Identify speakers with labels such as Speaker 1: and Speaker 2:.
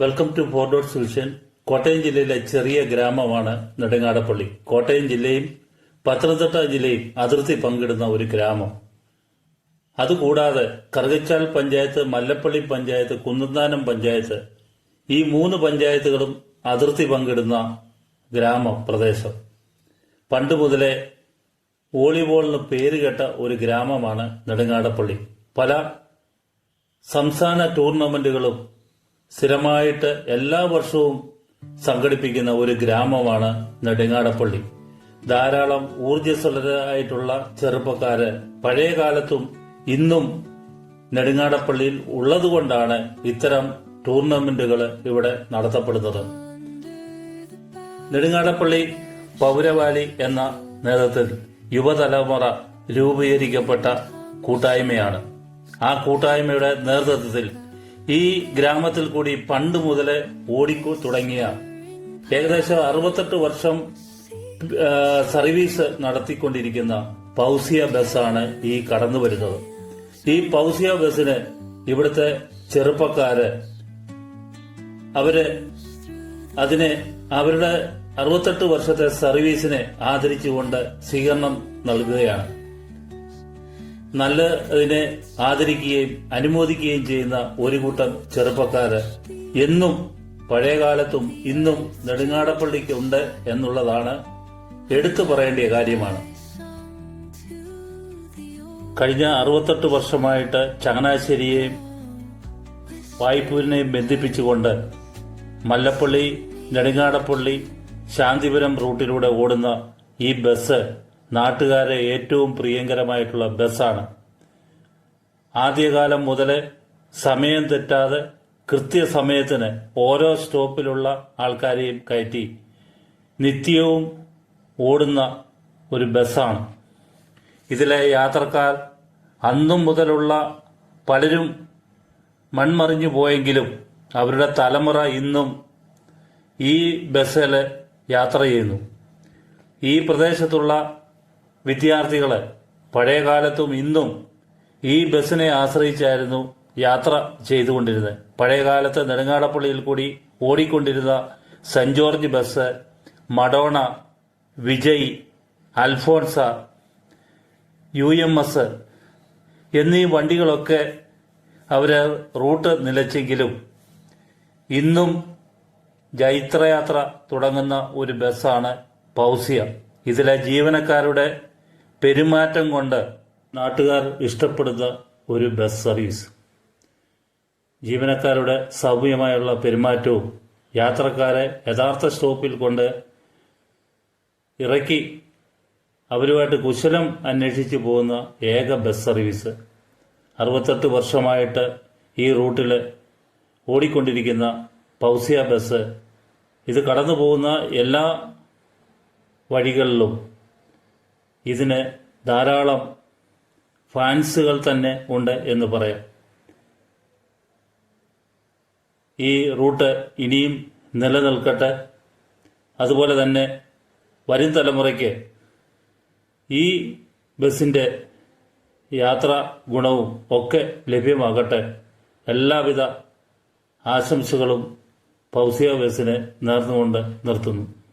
Speaker 1: Welcome to four dot solution Kottayam ജില്ലയിലെ ചെറിയ ഗ്രാമമാണ് നെടുങ്ങാടപ്പള്ളി. കോട്ടയം ജില്ലയും പത്തനംതിട്ട ജില്ലയും അതിർത്തി പങ്കിടുന്ന ഒരു ഗ്രാമം. അതുകൂടാതെ കറുകച്ചാൽ പഞ്ചായത്ത് മല്ലപ്പള്ളി പഞ്ചായത്ത് കുന്നന്താനം പഞ്ചായത്ത് ഈ മൂന്ന് പഞ്ചായത്തുകളും അതിർത്തി പങ്കിടുന്ന ഗ്രാമ പ്രദേശം. പണ്ട് മുതലേ വോളിബോളിന് പേരുകേട്ട ഒരു ഗ്രാമമാണ് നെടുങ്ങാടപ്പള്ളി. പല സംസ്ഥാന ടൂർണമെന്റുകളും സ്ഥിരമായിട്ട് എല്ലാ വർഷവും സംഘടിപ്പിക്കുന്ന ഒരു ഗ്രാമമാണ് നെടുങ്ങാടപ്പള്ളി. ധാരാളം ഊർജസ്വലരായിട്ടുള്ള ചെറുപ്പക്കാര് പഴയ കാലത്തും ഇന്നും നെടുങ്ങാടപ്പള്ളിയിൽ ഉള്ളതുകൊണ്ടാണ് ഇത്തരം ടൂർണമെന്റുകൾ ഇവിടെ നടത്തപ്പെടുന്നത്. നെടുങ്ങാടപ്പള്ളി പൗരവാലി എന്ന നേതൃത്വത്തിൽ യുവതലമുറ രൂപീകരിക്കപ്പെട്ട കൂട്ടായ്മയാണ്. ആ കൂട്ടായ്മയുടെ നേതൃത്വത്തിൽ ഈ ഗ്രാമത്തിൽ കൂടി പണ്ട് മുതലേ ഓടിക്കു തുടങ്ങിയ ഏകദേശം അറുപത്തെട്ട് വർഷം സർവീസ് നടത്തിക്കൊണ്ടിരിക്കുന്ന പൗസിയ ബസ്സാണ് ഈ കടന്നു വരുന്നത്. ഈ പൗസിയ ബസ്സിന് ഇവിടുത്തെ ചെറുപ്പക്കാര് അവർ അതിനെ അവരുടെ അറുപത്തെട്ട് വർഷത്തെ സർവീസിനെ ആദരിച്ചുകൊണ്ട് സ്വീകരണം നൽകുകയാണ്. നല്ല അതിനെ ആദരിക്കുകയും അനുമോദിക്കുകയും ചെയ്യുന്ന ഒരു കൂട്ടം ചെറുപ്പക്കാര് എന്നും പഴയകാലത്തും ഇന്നും നെടുങ്ങാടപ്പള്ളിക്ക് ഉണ്ട് എന്നുള്ളതാണ് എടുത്തു പറയേണ്ട കാര്യമാണ്. കഴിഞ്ഞ അറുപത്തെട്ട് വർഷമായിട്ട് ചങ്ങനാശ്ശേരിയെയും വായ്പൂരിനെയും ബന്ധിപ്പിച്ചുകൊണ്ട് മല്ലപ്പള്ളി നെടുങ്ങാടപ്പള്ളി ശാന്തിപുരം റൂട്ടിലൂടെ ഓടുന്ന ഈ ബസ് നാട്ടുകാരെ ഏറ്റവും പ്രിയങ്കരമായിട്ടുള്ള ബസ്സാണ്. ആദ്യകാലം മുതലേ സമയം തെറ്റാതെ കൃത്യസമയത്തിന് ഓരോ സ്റ്റോപ്പിലുള്ള ആൾക്കാരെയും കയറ്റി നിത്യവും ഓടുന്ന ഒരു ബസ്സാണ്. ഇതിലെ യാത്രക്കാർ അന്നും മുതലുള്ള പലരും മൺമറിഞ്ഞു പോയെങ്കിലും അവരുടെ തലമുറ ഇന്നും ഈ ബസ്സിൽ യാത്ര ചെയ്യുന്നു. ഈ പ്രദേശത്തുള്ള വിദ്യാർത്ഥികളെ പഴയ കാലത്തും ഇന്നും ഈ ബസ്സിനെ ആശ്രയിച്ചായിരുന്നു യാത്ര ചെയ്തുകൊണ്ടിരുന്നത്. പഴയ കാലത്ത് നെടുങ്ങാടപ്പള്ളിയിൽ കൂടി ഓടിക്കൊണ്ടിരുന്ന saint George bus Madonna Vijay Alphonsa U M S എന്നീ വണ്ടികളൊക്കെ അവർ റൂട്ട് നിലച്ചെങ്കിലും ഇന്നും ജൈത്രയാത്ര തുടങ്ങുന്ന ഒരു ബസ്സാണ് പൗസിയ. ഇതിലെ ജീവനക്കാരുടെ പെരുമാറ്റം കൊണ്ട് നാട്ടുകാർ ഇഷ്ടപ്പെടുന്ന ഒരു ബസ് സർവീസ് ജീവനക്കാരുടെ സൗമ്യമായുള്ള പെരുമാറ്റവും യാത്രക്കാരെ യഥാർത്ഥ സ്റ്റോപ്പിൽ കൊണ്ട് ഇറക്കി അവരുമായിട്ട് കുശലം അന്വേഷിച്ച് പോകുന്ന ഏക ബസ് സർവീസ് അറുപത്തെട്ട് വർഷമായിട്ട് ഈ റൂട്ടിൽ ഓടിക്കൊണ്ടിരിക്കുന്ന പൗസിയ ബസ് ഇത് കടന്നു പോകുന്ന എല്ലാ വഴികളിലും ഇതിന് ധാരാളം ഫാൻസുകൾ തന്നെ ഉണ്ട് എന്ന് പറയാം. ഈ റൂട്ട് ഇനിയും നിലനിൽക്കട്ടെ. അതുപോലെ തന്നെ വരും തലമുറയ്ക്ക് ഈ ബസ്സിന്റെ യാത്രാ ഗുണവും ഒക്കെ ലഭ്യമാകട്ടെ. എല്ലാവിധ ആശംസകളും പൗസിയ ബസ്സിനെ നേർന്നുകൊണ്ട് നിർത്തുന്നു.